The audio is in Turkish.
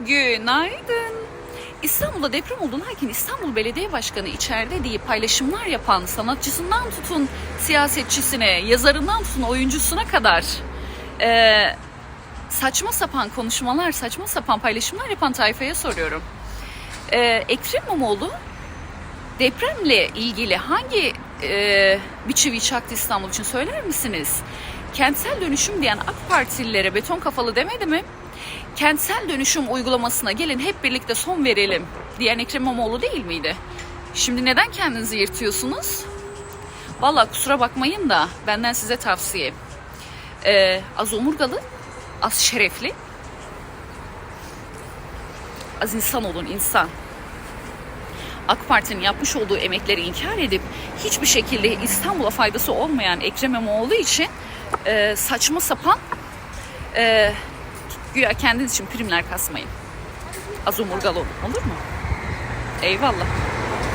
Günaydın. İstanbul'da deprem olduğunu hakim İstanbul Belediye Başkanı içeride diye paylaşımlar yapan sanatçısından tutun siyasetçisine, yazarından tutun oyuncusuna kadar eee, saçma sapan konuşmalar, saçma sapan paylaşımlar yapan tayfaya soruyorum. Eee Ekrem İmamoğlu depremle ilgili hangi eee bir çivi çaktı İstanbul için söyler misiniz? Kentsel dönüşüm diyen AK Partililere beton kafalı demedi mi? Kentsel dönüşüm uygulamasına gelin hep birlikte son verelim diyen Ekrem İmamoğlu değil miydi? Şimdi neden kendinizi yırtıyorsunuz? Valla kusura bakmayın da benden size tavsiye. Ee, az omurgalı, az şerefli, az insan olun insan. AK Parti'nin yapmış olduğu emekleri inkar edip hiçbir şekilde İstanbul'a faydası olmayan Ekrem İmamoğlu için e, saçma sapan e, güya kendiniz için primler kasmayın. Az omurgalı olun olur mu? Eyvallah.